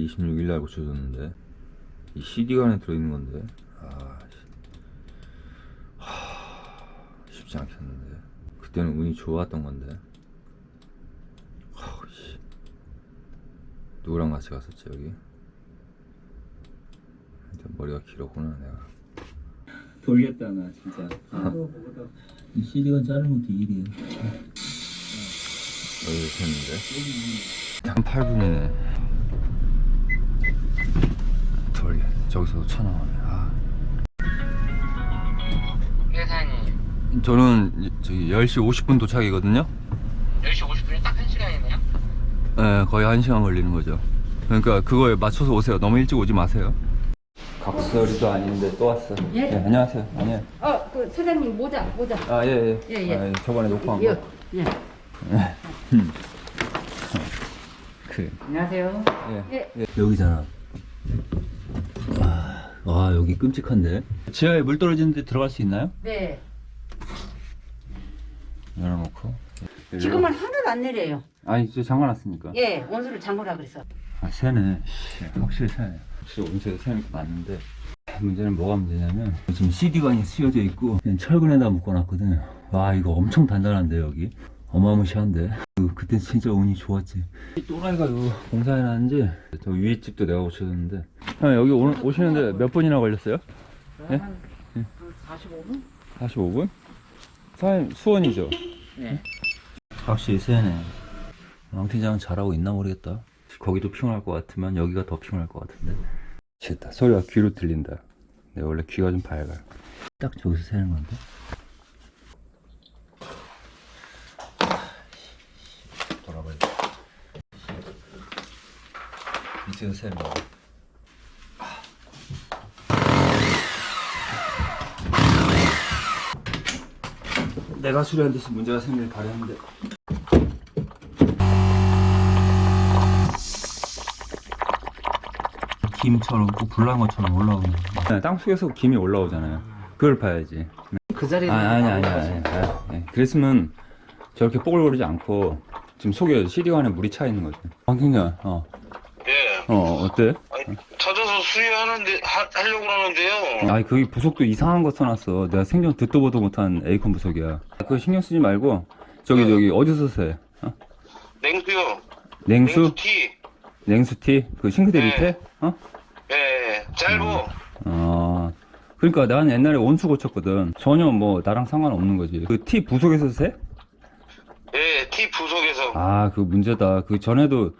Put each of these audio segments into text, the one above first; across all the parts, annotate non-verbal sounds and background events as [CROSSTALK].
4월 26일 날 고쳐줬는데 이 CD가 안에 들어있는 건데. 아 씨. 하, 쉽지 않겠는데. 그때는 운이 좋았던 건데. 하, 씨. 누구랑 같이 갔었지 여기? 일단 머리가 길었구나 내가. 돌렸다 나 진짜. 이 CD가 자르는 것도 일이야. 여기 샜는데? 한 8분이네 돌려 저기서 차 나오네 아. 회사님 저는 이- 저기 10시 50분 도착이거든요 10시 50분이 딱 1시간이네요? 네, 거의 1시간 걸리는 거죠 그러니까 그거에 맞춰서 오세요 너무 일찍 오지 마세요 각설이도 아닌데 또 왔어 예? 네, 안녕하세요 아니에요 어, 그 사장님 모자, 모자. 아 예 예 예, 예. 아, 예. 저번에 녹화한 예, 거 예. 그 안녕하세요. 예. 예. 여기잖아. 와, 와, 여기 끔찍한데. 지하에 물 떨어지는데 들어갈 수 있나요? 네. 열어놓고. 지금은 하나도 안 내려요. 아니 이제 잠가놨으니까. 예, 원수를 잠그라 그랬어. 아 새네. 씨, 확실히 새네. 확실히 온수에 새는 게 맞는데 문제는 뭐가 문제냐면 지금 CD관이 씌워져 있고 그냥 철근에다 묶어놨거든. 와 이거 엄청 단단한데 여기. 어마무시한데. 그, 그때 진짜 운이 좋았지. 이 또라이가 요 공사해놨는지 저 위에 집도 내가 고쳐줬는데. 형 여기 오, 오시는데 몇 분이나 걸렸어요? 예? 한 45분? 45분? 사장님 수원이죠? 네. 확실히 세네 왕팀장은 잘하고 있나 모르겠다 거기도 피곤할 것 같으면 여기가 더 피곤할 것 같은데 됐다 소리가 귀로 들린다 내 원래 귀가 좀 밝아요 딱 저기서 새는 건데 돌아버려 밑에서 새는 거 내가 수리한 데서 문제가 생길 바랬는데 김처럼 꼭 불난 것처럼 올라오는 네, 땅 속에서 김이 올라오잖아요 그걸 봐야지 그 자리에. 아니 아니 아니 아니, 아니. 예. 그랬으면 저렇게 뽀글거리지 않고 지금 속에 안에 물이 차 있는 거지 황팀장 어. 예. 어 어때? 아니, 찾아서 수리하는데 하, 하려고 그러는데요. 아니 거기 부속도 이상한 거 써놨어 내가 생전 듣도 보도 못한 에이컨 부속이야 그거 신경 쓰지 말고 저기 저기 어디서 새? 어? 냉수요. 냉수? 냉수 티. 냉수티? 그 싱크대 네. 밑에? 어? 예. 짧어. 아, 그러니까 난 옛날에 온수 고쳤거든. 전혀 뭐 나랑 상관없는 거지. 그 티 부속에서 새? 예. 티 부속에서. 아, 그 문제다. 그 전에도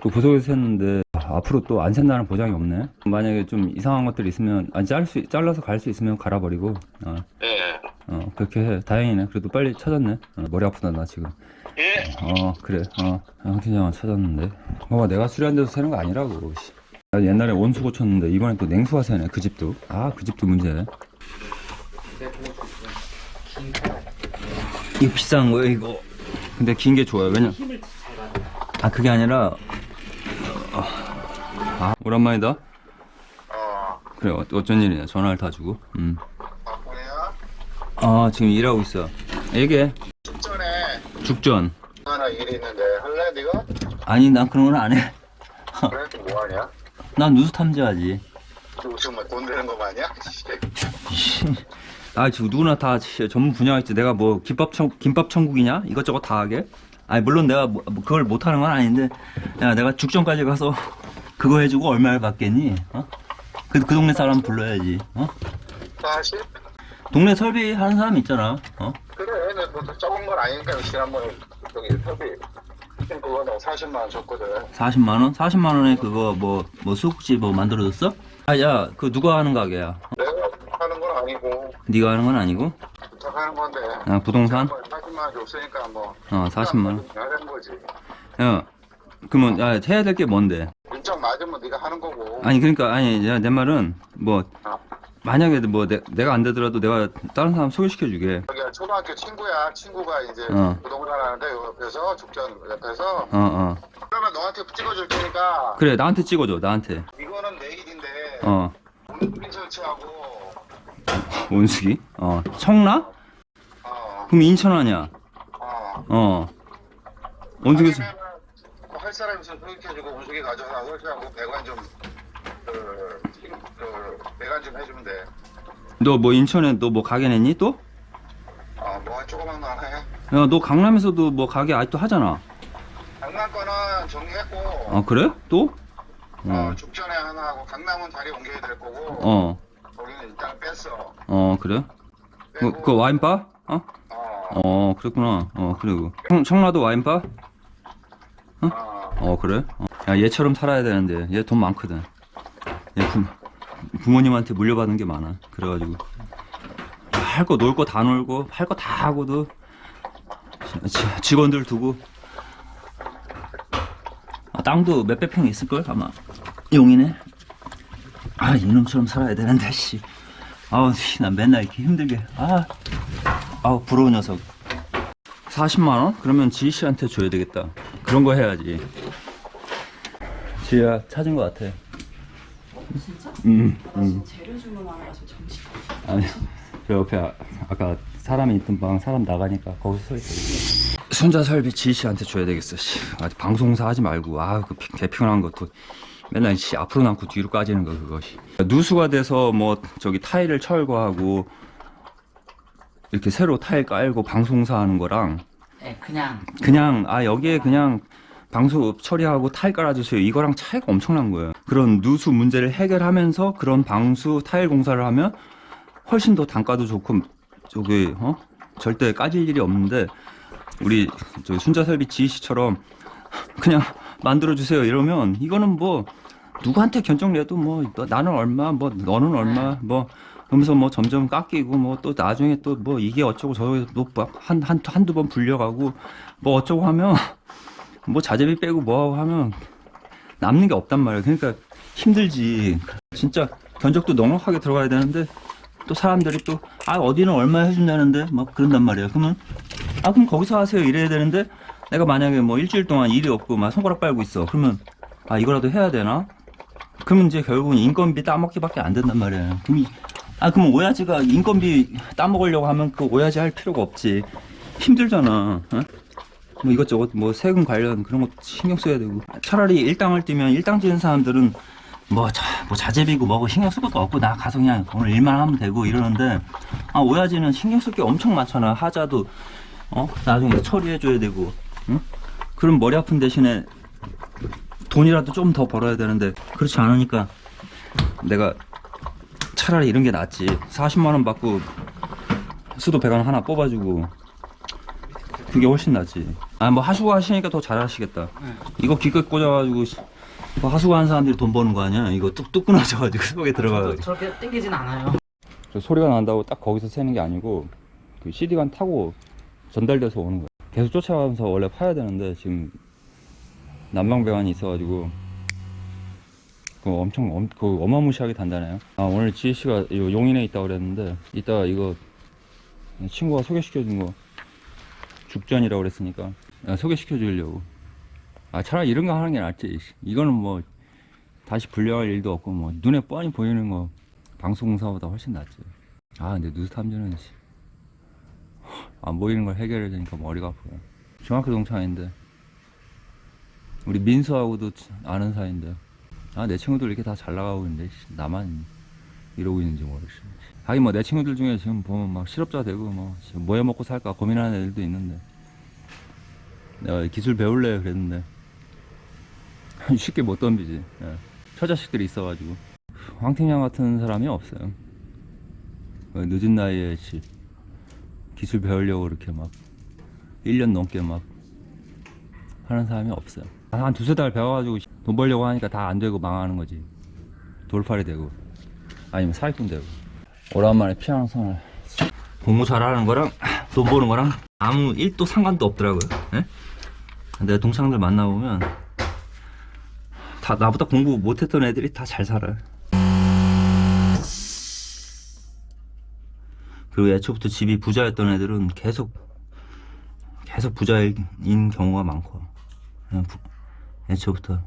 그 부속에서 샜는데 아, 앞으로 또 안 샌다는 보장이 없네. 만약에 좀 이상한 것들 있으면 안잘 수, 잘라서 갈 수 있으면 갈아버리고. 어, 예. 어, 그렇게 해. 다행이네. 그래도 빨리 찾았네. 어, 머리 아프다 나 지금. 예. 어, 그래. 어, 황팀장은 찾았는데. 봐봐, 내가 수리한 데서 새는 거 아니라고. 씨. 나 옛날에 온수 고쳤는데 이번엔 또 냉수가 새네. 그 집도. 아, 그 집도 문제네. 이거 비싼 거예요 이거 근데 긴 게 좋아요 왜냐 아 그게 아니라 어, 아 오랜만이다. 어. 그래 어, 어쩐 일이냐? 전화를 다 주고. 음아 바쁘냐? 지금 일하고 있어. 얘기해. 직전에 죽전. 하나 일이 있는데 할래 네가? 아니 난 그런 건 안해난 그래? 뭐 하냐? [LAUGHS] 누수 탐지하지. 너 지금 뭐돈 되는 거 마냐? [LAUGHS] 아 지금 누구나 다 씨, 전문 분야가 있지. 내가 뭐 김밥 천 김밥 천국이냐? 이것저것 다 하게. 아니 물론 내가 뭐, 뭐 그걸 못하는 건 아닌데. 야 내가 죽전까지 가서 그거 해주고 얼마를 받겠니 어? 그, 그 동네 사람 불러야지 어? 40? 동네 설비 하는 사람 있잖아 어? 그래. 내뭐 적은 건 아니니까 지난번에 저기 협의 그거 내가 40만 원 줬거든. 40만 원? 40만 원에 그거 뭐 뭐 수국지 뭐 만들어줬어? 아 야 그 누가 하는 가게야 내가 하는 건 아니고 네가 하는 건 아니고 부탁하는 건데. 아 부동산? 40만 원 줬으니까 뭐. 어 40만 원 하는 거지. 야 그러면 야 해야 될 게 뭔데 일정 맞으면 네가 하는 거고. 아니 그러니까 아니 야, 내 말은 뭐 어. 만약에 뭐 내, 내가 안 되더라도 내가 다른 사람 소개시켜 주게. 여기 초등학교 친구야. 친구가 이제 어. 부동산 하는데 옆에서 죽전 옆에서. 어 어. 그러면 너한테 찍어줄 테니까. 그래 나한테 찍어줘 나한테. 이거는 내 일인데. 어. 온수기 설치하고. 원숙이 어. 청라? 어, 그럼 인천 아니야 어. 어 서- 아니면은 할할 사람 있으면 소개해주고 운수기 가져다 설치하고 배관 좀 그, 그 배관 좀 해주면 돼. 너 뭐 인천에 너 뭐 가게 냈니 또? 어, 뭐 조그만 거 하나 해. 야 너 강남에서도 뭐 가게 아직도 하잖아. 강남 거는 정리했고, 아 그래? 또? 어, 어. 죽전에 하나 하고 강남은 자리 옮겨야 될 거고, 어. 거기는 일단 뺐어. 어 그래? 그, 그 와인바? 어? 어, 어 그랬구나. 어 그리고 청, 청라도 와인바? 어, 어 그래? 어. 야 얘처럼 살아야 되는데 얘 돈 많거든. 얘 부, 부모님한테 물려받은 게 많아. 그래가지고 할 거 놀 거 다 놀고 할 거 다 하고도 지- 지- 직원들 두고 아, 땅도 몇백 평 있을 걸 아마 용이네. 아 이놈처럼 살아야 되는데 씨. 아우 씨, 난 맨날 이렇게 힘들게 아 아우 부러운 녀석. 40만 원? 그러면 지희 씨한테 줘야 되겠다. 그런 거 해야지. 지희야 찾은 것 같아. 진짜? 음, 음. 재료 주문하러가서 정신. 아니, 저 옆에 아, 아까 사람이 있던 방 사람 나가니까 거기서 서 있어. 손자 설비 지희 씨한테 줘야 되겠어. 씨. 아직 방송사 하지 말고 아그 개피곤한 것도 맨날 씨 앞으로 남고 뒤로 까지는 거 그것이. 누수가 돼서 뭐 저기 타일을 철거하고 이렇게 새로 타일 깔고 방송사 하는 거랑 네, 그냥 그냥 아 여기에 그냥 방수 처리하고 타일 깔아주세요. 이거랑 차이가 엄청난 거예요. 그런 누수 문제를 해결하면서 그런 방수 타일 공사를 하면 훨씬 더 단가도 좋고 저기 어? 절대 까질 일이 없는데 우리 저기 순자설비 지희 씨처럼 그냥 만들어 주세요 이러면 이거는 뭐 누구한테 견적 내도 뭐 너- 나는 얼마 뭐 너는 얼마 뭐 그러면서 뭐 점점 깎이고 뭐 또 나중에 또 뭐 이게 어쩌고 저쩌고 한한 한두 번 불려가고 뭐 어쩌고 하면 뭐 자재비 빼고 뭐하고 하면 남는 게 없단 말이에요. 그러니까 힘들지. 진짜 견적도 넉넉하게 들어가야 되는데 또 사람들이 또 아 어디는 얼마 해준다는데 막 그런단 말이에요. 그러면 아 그럼 거기서 하세요 이래야 되는데 내가 만약에 뭐 일주일 동안 일이 없고 막 손가락 빨고 있어. 그러면 아 이거라도 해야 되나? 그러면 이제 결국은 인건비 따먹기밖에 안 된단 말이에요. 그럼 이- 아 그러면 오야지가 인건비 따먹으려고 하면 그 오야지 할 필요가 없지. 힘들잖아. 어? 뭐 이것저것 뭐 세금 관련 그런 것도 신경 써야 되고 차라리 일당을 뛰면 일당 뛰는 사람들은 뭐, 자, 뭐 자재비고 뭐고 신경 쓸 것도 없고 나 가서 그냥 오늘 일만 하면 되고 이러는데 아 오야지는 신경 쓸 게 엄청 많잖아 하자도 어 나중에 처리해 줘야 되고 응? 그럼 머리 아픈 대신에 돈이라도 좀 더 벌어야 되는데 그렇지 않으니까 내가 차라리 이런 게 낫지 40만 원 받고 수도 배관 하나 뽑아주고 그게 훨씬 낫지. 아, 뭐 하수구 하시니까 더 잘하시겠다. 이거 기껏 꽂아가지고 씨, 뭐 하수구 하는 사람들이 돈 버는 거 아니야? 이거 뚝뚝 끊어져가지고 [LAUGHS] 속에 들어가가지고. 저렇게 땡기진 않아요. 저 소리가 난다고 딱 거기서 새는 게 아니고 그 CD관 타고 전달돼서 오는 거야. 계속 쫓아가면서 원래 파야 되는데 지금 난방 배관이 있어가지고 그 엄청 엄, 그 어마무시하게 단단해요. 아 오늘 지혜 씨가 요 용인에 있다 고 그랬는데 이따 이거 친구가 소개시켜 준 거 죽전이라고 그랬으니까 야, 소개시켜 주려고. 아 차라리 이런 거 하는 게 낫지. 이거는 뭐 다시 불려할 일도 없고 뭐 눈에 뻔히 보이는 거 방송사보다 훨씬 낫지. 아, 근데 누수 탐지는 씨. 안 보이는 걸 해결해야 되니까 머리가 아파요. 중학교 동창인데 우리 민수하고도 아는 사이인데 아, 내 친구들 이렇게 다 잘 나가고 있는데 씨, 나만 이러고 있는지 모르겠어. 하긴 뭐 내 친구들 중에 지금 보면 막 실업자 되고 뭐 뭐 해 먹고 살까 고민하는 애들도 있는데 내가 기술 배울래 그랬는데 [LAUGHS] 쉽게 못 덤비지. 예. 처자식들이 있어가지고 황팀장 같은 사람이 없어요. 어, 늦은 나이에 씨, 기술 배우려고 이렇게 막 1년 넘게 막 하는 사람이 없어요. 한 두세 달 배워가지고 돈 벌려고 하니까 다 안 되고 망하는 거지. 돌팔이 되고 아니면 사기꾼 되고. 오랜만에 피아노 선을 공부 잘하는 거랑 돈 버는 거랑 아무 1도 상관도 없더라고요. 예? 내 동창들 만나보면 다 나보다 공부 못했던 애들이 다 잘 살아요. 그리고 애초부터 집이 부자였던 애들은 계속 계속 부자인 경우가 많고 부- 애초부터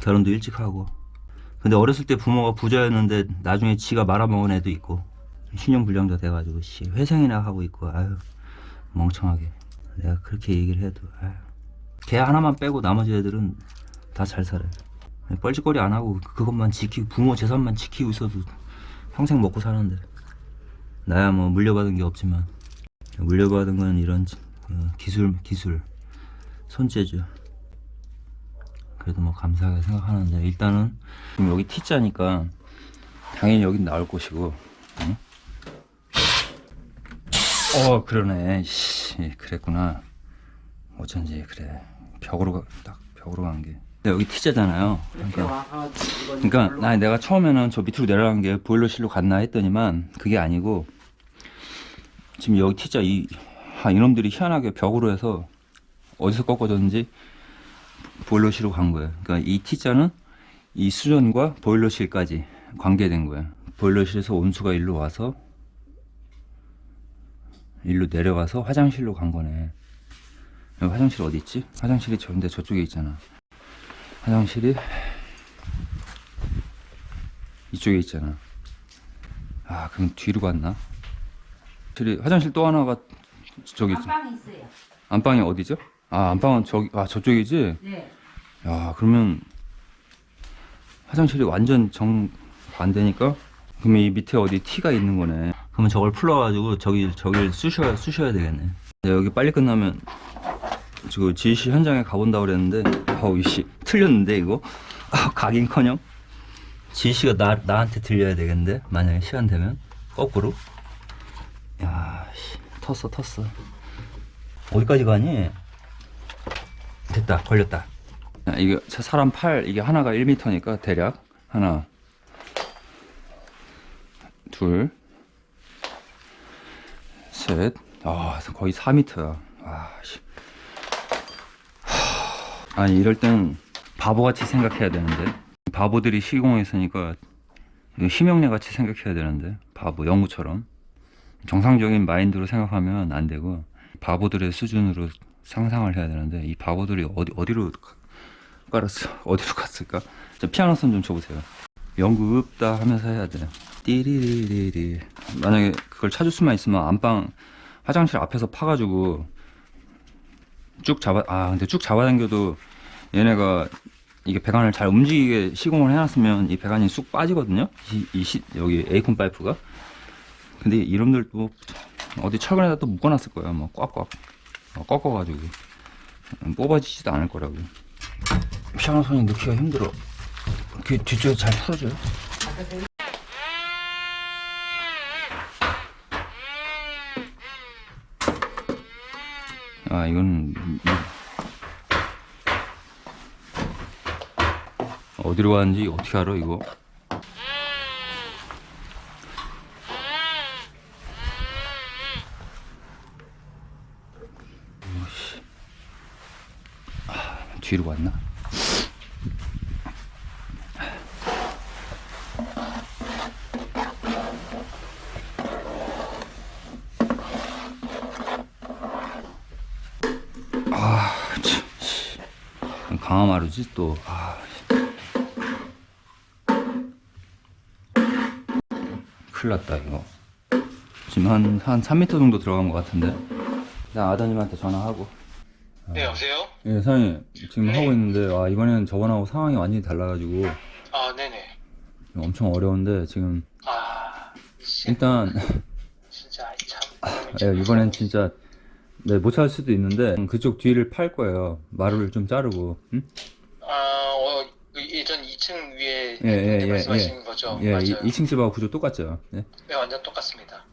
결혼도 일찍 하고 근데 어렸을 때 부모가 부자였는데 나중에 지가 말아먹은 애도 있고 신용불량자 돼가지고 씨 회생이나 하고 있고 아유 멍청하게 내가 그렇게 얘기를 해도 걔 하나만 빼고 나머지 애들은 다 잘 살아요. 뻘짓거리 안 하고 그것만 지키고 부모 재산만 지키고 있어도 평생 먹고 사는데 나야 뭐 물려받은 게 없지만 물려받은 건 이런 어, 기술 기술 손재주 그래도 뭐 감사하게 생각하는데 일단은 지금 여기 T자니까 당연히 여긴 나올 곳이고 응? 어 그러네. 씨 그랬구나. 어쩐지 그래. 벽으로 가, 딱 벽으로 간게. 여기 T자잖아요. 그러니까 그러니까 나 내가 처음에는 저 밑으로 내려간 게 보일러실로 갔나 했더니만 그게 아니고 지금 여기 T자 이 아, 이놈들이 희한하게 벽으로 해서 어디서 꺾어졌는지 보일러실로 간 거예요. 그러니까 이 T자는 이 수전과 보일러실까지 관계된 거예요. 보일러실에서 온수가 일로 와서 일로 내려가서 화장실로 간 거네. 화장실 어디 있지? 화장실이 저인데 저쪽에 있잖아. 화장실이 이쪽에 있잖아. 아, 그럼 뒤로 갔나? 화장실 또 하나가 저기 있지. 안방이 있어요. 안방이 어디죠? 아, 안방은 저기 아, 저쪽이지. 네. 야, 그러면 화장실이 완전 정 반대니까 그러면 이 밑에 어디 T가 있는 거네. 그러면 저걸 풀어 가지고 저기 저길 쑤셔야 쑤셔야 되겠네. 네, 여기 빨리 끝나면 지금 지시 현장에 가본다 그랬는데 아우 이씨 틀렸는데 이거? [LAUGHS] 아, 가긴커녕? 지시가 나 나한테 들려야 되겠는데? 만약에 시간 되면? 거꾸로? 야 씨, 텄어 텄어. 어디까지 가니? 됐다 걸렸다. 야, 이게 저 사람 팔 이게 하나가 1m니까 대략. 하나 둘 셋 아, 거의 4m야. 아, 씨. 하, 아니, 이럴 땐 바보같이 생각해야 되는데. 바보들이 시공에 있으니까 희명래 같이 생각해야 되는데. 바보, 영구처럼. 정상적인 마인드로 생각하면 안 되고, 바보들의 수준으로 상상을 해야 되는데, 이 바보들이 어디, 어디로 가- 깔았어? [LAUGHS] 어디로 갔을까? 자, 피아노 선좀 쳐보세요. 연구 없다 하면서 해야 돼. 띠리리리리. 만약에 그걸 찾을 수만 있으면 안방 화장실 앞에서 파가지고 쭉 잡아 아 근데 쭉 잡아당겨도 얘네가 이게 배관을 잘 움직이게 시공을 해놨으면 이 배관이 쑥 빠지거든요. 이, 이 시, 여기 에이콘 파이프가. 근데 이놈들도 어디 철근에다 또 묶어놨을 거야. 뭐 꽉꽉 어, 꺾어가지고 뽑아지지도 않을 거라고. 피아노 손이 넣기가 힘들어. 그 뒤쪽에 잘 풀어줘요. 아 이건 어디로 가는지 어떻게 알아 이거? 오씨. 아, 뒤로 갔나? 아, 참, 씨. 강화마루지 또. 아, 씨. 큰일 났다 이거. 지금 한, 한 3m 정도 들어간 것 같은데. 나 아드님한테 전화하고. 네 여보세요? 예, 사장님 지금 네. 하고 있는데 아 이번에는 저번하고 상황이 완전히 달라가지고 아 네네 엄청 어려운데 지금 아 씨, 일단 진짜 참 예, 이번엔 진짜 네, 못 찾을 수도 있는데 그쪽 뒤를 팔 거예요. 마루를 좀 자르고. 응? 예전 2층 위에 예, 예, 네, 예, 말씀하신 예. 거죠? 예, 맞아요 이, 2층 집하고 구조 똑같죠. 예. 네 완전 똑같습니다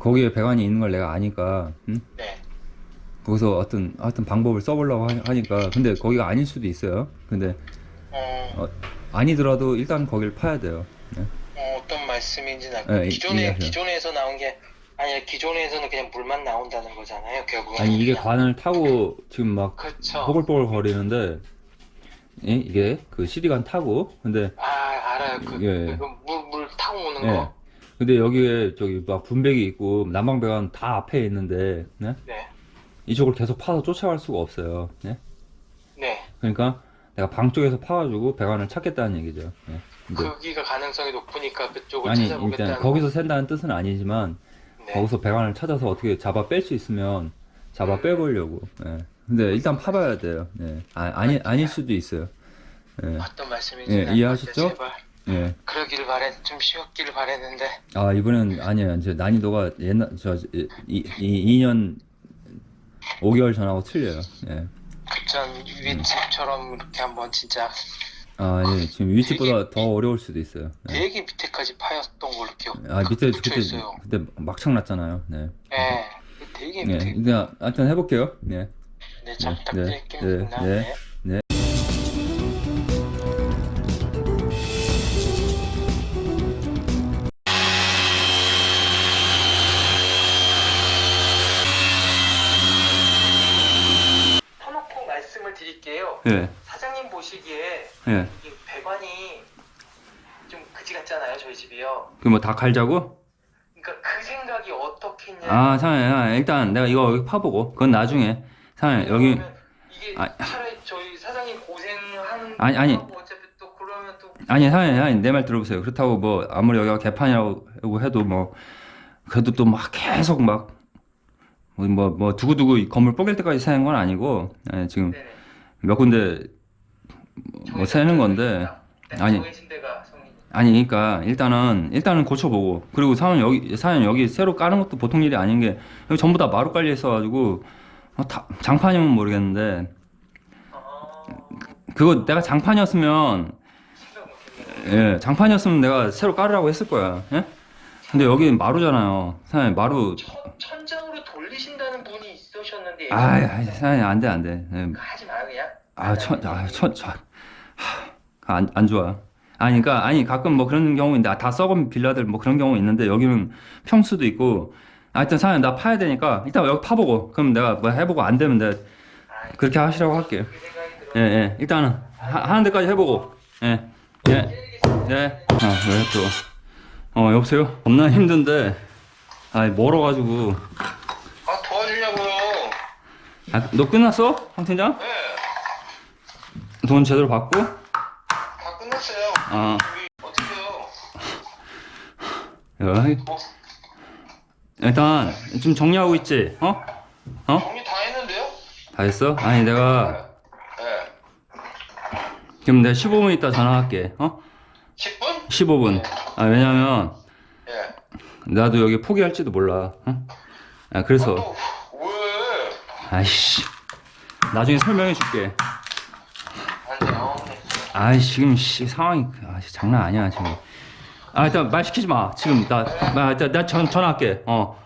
거기에 배관이 있는 걸 내가 아니까 응? 네 거기서 어떤 어떤 방법을 써보려고 하- 하니까 근데 거기가 아닐 수도 있어요. 근데 어, 어, 아니더라도 일단 거기를 파야 돼요. 예. 어, 어떤 말씀인지는 알고 예, 이- 기존에 이해하세요. 기존에서 나온 게 아니 기존에서는 그냥 물만 나온다는 거잖아요 결국은 아니 이게. 관을 타고 지금 막 그쵸 뽀글뽀글 거리는데 예? 이게 그 CD관 타고 근데 아 알아요 그, 예. 그 물, 물 타고 오는 예. 거 근데 여기에 저기 막 분배기 있고 난방 배관 다 앞에 있는데 네? 네. 이쪽을 계속 파서 쫓아갈 수가 없어요. 네? 네. 그러니까 내가 방 쪽에서 파가지고 배관을 찾겠다는 얘기죠. 네. 근데 거기가 가능성이 높으니까 그쪽을 아니 찾아보겠다는 일단 거기서 샌다는 뜻은 아니지만 네. 거기서 배관을 찾아서 어떻게 잡아 뺄 수 있으면 잡아 음. 빼보려고. 예. 근데 일단 파봐야 돼요. 네. 아, 아니 아닐 수도 있어요. 예. 어떤 말씀인지 예, 이해하셨죠? 제발 예. 그러기를 바래 좀 쉬었기를 바랬는데 아 이번엔 아니에요. 이제 난이도가 옛날 저 이, 이 2년 5개월 전하고 틀려요. 예. 그전 윗집처럼 이렇게 한번 진짜 아 예. 지금 윗집보다 더 어려울 수도 있어요. 예. 되게 밑에까지 파였던 걸로 기억. 아 밑에 꽂혀 그때 있어요. 그때 막창 났잖아요. 네. 예, 되게 예. 밑에. 그냥 하여튼 해볼게요. 네. 네, 잘 네, 부탁드릴게요. 네, 네. 터놓고 말씀을 드릴게요. 예. 사장님 보시기에 예. 이 배관이 좀 그지 같잖아요, 저희 집이요. 그 뭐 다 갈자고? 그러니까 그 생각이 어떻게 했냐. 아, 상현, 일단 내가 이거 파보고, 그건 나중에. 상현, 여기, 그러면 이게 아. 차라리 저희 사장님 고생하는 아니, 아니. 거하고 어차피 또 그러면 또 아니, 상현, 상현, 내말 들어보세요. 그렇다고 뭐, 아무리 여기가 개판이라고 해도 뭐, 그래도 또 막 계속 막, 뭐, 뭐, 뭐 두고두고 이 건물 뽀갤 때까지 세는 건 아니고, 예, 지금 네네. 몇 군데 뭐 세는 건데, 아니. 정해진 데가 성인. 아니, 그러니까 일단은, 일단은 고쳐보고, 그리고 상현 여기, 상현 여기 새로 까는 것도 보통 일이 아닌 게, 여기 전부 다 마루 깔려 있어가지고, 어, 다, 장판이면 모르겠는데, 아, 그거 내가 장판이었으면. 예 장판이었으면 내가 새로 깔으라고 했을 거야 예? 근데 여기 마루잖아요 사장님 마루 천, 천장으로 돌리신다는 분이 있으셨는데 아이 아이, 사장님 안돼 안돼 예. 하지 마요 그냥. 아천아천안 안 좋아 아니 그러니까 아니 가끔 뭐 그런 경우 있는데 아, 다 썩은 빌라들 뭐 그런 경우 있는데 여기는 평수도 있고 하여튼 사장님 나 파야 되니까 일단 여기 파보고 그럼 내가 뭐 해보고 안 되면 내가 아, 그렇게 하시라고 할게요 들어. 예, 예. 일단은 하, 하는 데까지 해보고. 예. 예. 네. 아, 왜 또? 어, 여보세요? 겁나 힘든데, 아, 멀어가지고. 아 도와주냐고요. 아, 너 끝났어? 황 팀장? 네. 돈 제대로 받고? 다 끝났어요. 아, 어떻게요? 야, 일단, 좀 정리하고 있지? 어? 어? 정리 다 했는데요? 다 했어? 아니, 내가, 네. 지금 내가 15분 있다 전화할게. 어? 10분? 15분. 아, 왜냐면, 예. 나도 여기 포기할지도 몰라. 어? 아, 그래서. 또 왜? 아이씨. 나중에 설명해 줄게. 안 돼요. 네. 아 지금 씨, 상황이 아, 씨, 장난 아니야 지금. 아 일단 말 시키지 마. 지금 나나 나, 나 전, 전화할게. 어